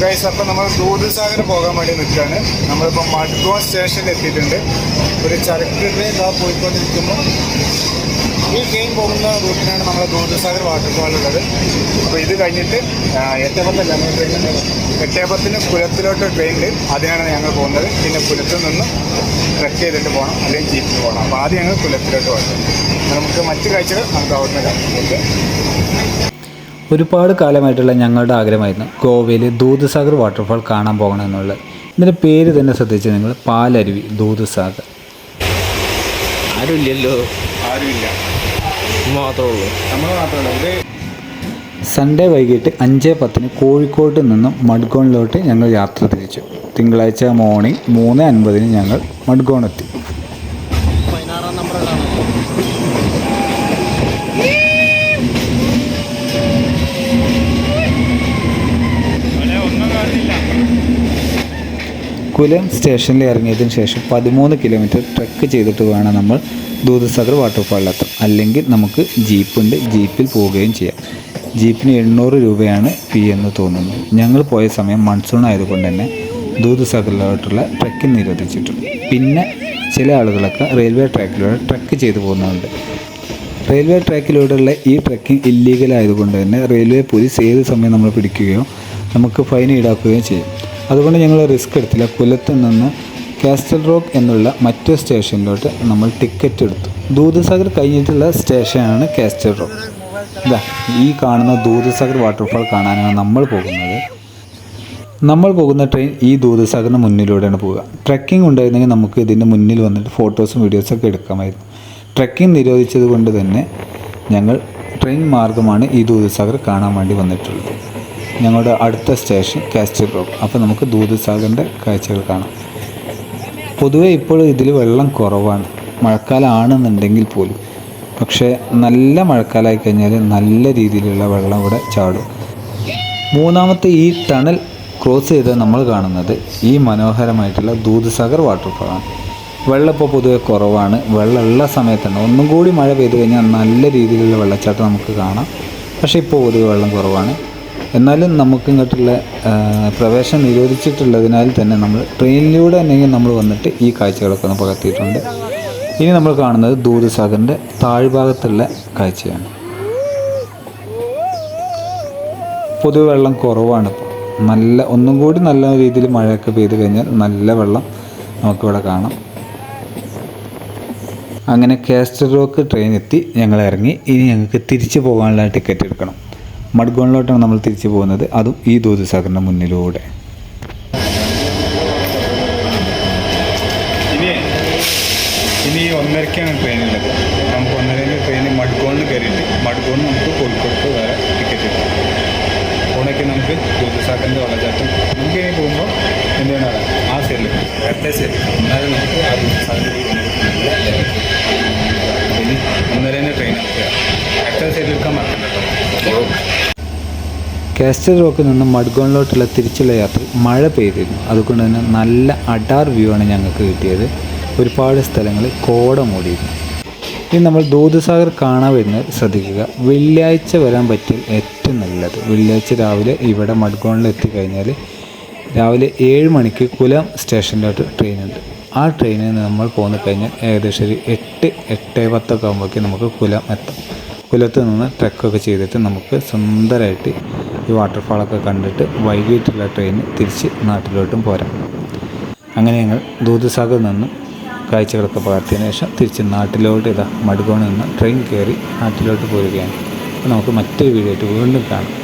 Guys അപ്പം നമ്മൾ ദൂരസാഗർ പോകാൻ വേണ്ടി നിൽക്കുകയാണ്. നമ്മളിപ്പോൾ മഡ്ഗോൺ സ്റ്റേഷനിൽ എത്തിയിട്ടുണ്ട്. ഒരു ചരക്ക് ട്രെയിൻ ഇതാ പോയിക്കൊണ്ടിരിക്കുമ്പോൾ ഈ ട്രെയിൻ പോകുന്ന റൂട്ടിനാണ് നമ്മുടെ ദൂരസാഗർ വാട്ടർഫാൾ ഉള്ളത്. അപ്പോൾ ഇത് കഴിഞ്ഞിട്ട് എട്ടേപത്തല്ല ട്രെയിൻ കുലത്തിലോട്ട് ട്രെയിൻ ഉണ്ട്. അതിനാണ് ഞങ്ങൾ പോകുന്നത്. പിന്നെ കുലത്തിൽ നിന്ന് ട്രക്ക് ചെയ്തിട്ട് പോകണം. അല്ലെങ്കിൽ ജീപ്പിൽ പോകണം. അപ്പോൾ ആദ്യം ഞങ്ങൾ കുലത്തിലോട്ട് പോകണം നമുക്ക് മറ്റു കാഴ്ചകൾ നമുക്ക് അവിടുന്ന് കാണാം. ഓക്കെ? ഒരുപാട് കാലമായിട്ടുള്ള ഞങ്ങളുടെ ആഗ്രഹമായിരുന്നു ഗോവയിൽ ദൂദ്സാഗർ വാട്ടർഫാൾ കാണാൻ പോകണം എന്നുള്ളത്. ഇതിന്റെ പേര് തന്നെ ശ്രദ്ധിച്ച് നിങ്ങൾ പാലരുവി ദൂദ്സാഗർ ആരുമില്ലല്ലോ. ആരുമില്ല. മാത്രമേ ഉള്ളൂ നമ്മൾ മാത്രമേ സൺഡേ വൈകിട്ട് അഞ്ച് പത്തിന് കോഴിക്കോട്ട് നിന്നും മഡ്ഗോണിലോട്ട് ഞങ്ങൾ യാത്ര തിരിച്ചു. തിങ്കളാഴ്ച മോർണിംഗ് മൂന്ന് അൻപതിന് ഞങ്ങൾ മഡ്ഗോണെത്തി കുലം സ്റ്റേഷനിൽ ഇറങ്ങിയതിന് ശേഷം പതിമൂന്ന് കിലോമീറ്റർ ട്രെക്ക് ചെയ്തിട്ട് വേണം നമ്മൾ ദൂധസാഗർ വാട്ടർഫാളിലെത്താം അല്ലെങ്കിൽ നമുക്ക് ജീപ്പുണ്ട് ജീപ്പിൽ പോവുകയും ചെയ്യാം. ജീപ്പിന് എണ്ണൂറ് രൂപയാണ് ഫീ എന്ന് തോന്നുന്നു. ഞങ്ങൾ പോയ സമയം മൺസൂൺ ആയതുകൊണ്ട് തന്നെ ദൂധസാഗറിലോട്ടുള്ള ട്രക്ക് നിരോധിച്ചിട്ടുണ്ട്. പിന്നെ ചില ആളുകളൊക്കെ റെയിൽവേ ട്രാക്കിലൂടെ ട്രക്ക് ചെയ്തു പോകുന്നുണ്ട്. റെയിൽവേ ട്രാക്കിലൂടെയുള്ള ഈ ട്രക്കിംഗ് ഇല്ലീഗൽ ആയതുകൊണ്ട് തന്നെ റെയിൽവേ പോലീസ് ഏത് സമയം നമ്മൾ പിടിക്കുകയോ നമുക്ക് ഫൈൻ ഈടാക്കുകയോ ചെയ്യും. അതുകൊണ്ട് ഞങ്ങൾ റിസ്ക് എടുത്തില്ല. കുലത്ത് നിന്ന് കാസ്റ്റൽ റോക്ക് എന്നുള്ള മറ്റു സ്റ്റേഷനിലോട്ട് നമ്മൾ ടിക്കറ്റ് എടുത്തു. ദൂധസാഗർ കഴിഞ്ഞിട്ടുള്ള സ്റ്റേഷനാണ് കാസ്റ്റൽ റോക്ക് ഇതാ ഈ കാണുന്ന ദൂധസാഗർ വാട്ടർഫാൾ കാണാനാണ് നമ്മൾ പോകുന്നത്. നമ്മൾ പോകുന്ന ട്രെയിൻ ഈ ദൂധസാഗറിന് മുന്നിലൂടെയാണ് പോവുക. ട്രക്കിംഗ് ഉണ്ടായിരുന്നെങ്കിൽ നമുക്ക് ഇതിന്റെ മുന്നിൽ വന്നിട്ട് ഫോട്ടോസും വീഡിയോസൊക്കെ എടുക്കാമായിരുന്നു. ട്രക്കിംഗ് നിരോധിച്ചത് കൊണ്ട് തന്നെ ഞങ്ങൾ ട്രെയിൻ മാർഗമാണ് ഈ ദൂധസാഗർ കാണാൻ വേണ്ടി വന്നിട്ടുള്ളത്. ഞങ്ങളുടെ അടുത്ത സ്റ്റേഷൻ കാസ്റ്റർ റോഡ്. അപ്പോൾ നമുക്ക് ദൂതസാഗറിന്റെ കാഴ്ചകൾ കാണാം. പൊതുവേ ഇപ്പോൾ ഇതിൽ വെള്ളം കുറവാണ്. മഴക്കാലമാണെന്നുണ്ടെങ്കിൽ പോലും. പക്ഷേ നല്ല മഴക്കാലമായി കഴിഞ്ഞാൽ നല്ല രീതിയിലുള്ള വെള്ളം ഇവിടെ ചാടും. മൂന്നാമത്തെ ഈ ടണൽ ക്രോസ് ചെയ്ത് നമ്മൾ കാണുന്നത് ഈ മനോഹരമായിട്ടുള്ള ദൂതസാഗർ വാട്ടർഫാളാണ് വെള്ളം ഇപ്പോൾ പൊതുവെ കുറവാണ്. വെള്ളമുള്ള സമയത്തുണ്ട് ഒന്നും കൂടി മഴ പെയ്തു കഴിഞ്ഞാൽ നല്ല രീതിയിലുള്ള വെള്ളച്ചാട്ടം നമുക്ക് കാണാം. പക്ഷേ ഇപ്പോൾ പൊതുവെ വെള്ളം കുറവാണ്. എന്നാലും നമുക്ക് ഇങ്ങോട്ടുള്ള പ്രവേശനം നിരോധിച്ചിട്ടുള്ളതിനാൽ തന്നെ നമ്മൾ ട്രെയിനിലൂടെ അല്ലെങ്കിൽ നമ്മൾ വന്നിട്ട് ഈ കാഴ്ചകളൊക്കെ ഒന്ന് പകർത്തിയിട്ടുണ്ട്. ഇനി നമ്മൾ കാണുന്നത് ദൂരസാഗറിന്റെ താഴ്ഭാഗത്തുള്ള കാഴ്ചയാണ്. പൊതുവെ വെള്ളം കുറവാണ് ഇപ്പോൾ നല്ല ഒന്നും കൂടി നല്ല രീതിയിൽ മഴയൊക്കെ പെയ്ത് കഴിഞ്ഞാൽ നല്ല വെള്ളം നമുക്കിവിടെ കാണാം. അങ്ങനെ കാസ്റ്റർ റോക്ക് ട്രെയിൻ എത്തി ഞങ്ങൾ ഇറങ്ങി. ഇനി ഞങ്ങൾക്ക് തിരിച്ചു പോകാനുള്ള ടിക്കറ്റ് എടുക്കണം. മഡ്ഗോണിലോട്ടാണ് നമ്മൾ തിരിച്ചു പോകുന്നത്. അതും ഈ ദൂതസാഗറിന്റെ മുന്നിലൂടെ. ഇനി ഇനി ഒന്നരക്കാണ് ട്രെയിനുള്ളത് നമുക്ക് ഒന്നരയിൽ ട്രെയിൻ മഡ്ഗോണിൽ കയറിയിട്ട് മഡ്ഗോണിൽ നമുക്ക് കോഴിക്കോട്ട് വേറെ ടിക്കറ്റ് കിട്ടും. നമുക്ക് ദൂരസാഗറിന്റെ വെള്ളച്ചാട്ടം നമുക്ക് ഇനി പോകുമ്പോൾ എന്താണ്? ആ സൈഡിൽ ഇരട്ട സൈഡിൽ എന്നാലും നമുക്ക് ആ ദൂരസാഗറിൽ കാസ്റ്റർ റോക്കിൽ നിന്ന് മഡ്ഗോണിലോട്ടുള്ള തിരിച്ചുള്ള യാത്ര മഴ പെയ്തിരുന്നു. അതുകൊണ്ട് തന്നെ നല്ല അഡാർ വ്യൂ ആണ് ഞങ്ങൾക്ക് കിട്ടിയത്. ഒരുപാട് സ്ഥലങ്ങളിൽ കോട മൂടിയിരുന്നു. ഇനി നമ്മൾ ദൂതസാഗർ കാണാൻ വരുന്നത് ശ്രദ്ധിക്കുക. വെള്ളിയാഴ്ച വരാൻ പറ്റിയ ഏറ്റവും നല്ലത്. വെള്ളിയാഴ്ച രാവിലെ ഇവിടെ മഡ്ഗോണിൽ എത്തിക്കഴിഞ്ഞാൽ രാവിലെ ഏഴ് മണിക്ക് കുലം സ്റ്റേഷനിലോട്ട് ട്രെയിനുണ്ട് ആ ട്രെയിനിൽ നിന്ന് നമ്മൾ പോന്നു കഴിഞ്ഞാൽ ഏകദേശം ഒരു എട്ട് എട്ട് പത്തൊക്കെ ആകുമ്പോഴേക്കും നമുക്ക് കുലം എത്താം. കുലത്ത് നിന്ന് ട്രക്കൊക്കെ ചെയ്തിട്ട് നമുക്ക് സുന്ദരമായിട്ട് ഈ വാട്ടർഫാളൊക്കെ കണ്ടിട്ട് വൈകിട്ടുള്ള ട്രെയിൻ തിരിച്ച് നാട്ടിലോട്ടും പോരാം. അങ്ങനെ ഞങ്ങൾ ദൂതസാഗറിൽ നിന്നും കാഴ്ചകളൊക്കെ പകർത്തിയതിനു ശേഷം തിരിച്ച് നാട്ടിലോട്ട് ഇതാ മടുകോണിൽ നിന്ന് ട്രെയിൻ കയറി നാട്ടിലോട്ട് പോരുകയാണ്. അപ്പോൾ നമുക്ക് മറ്റൊരു വീഡിയോ ആയിട്ട് വീണ്ടും കാണാം.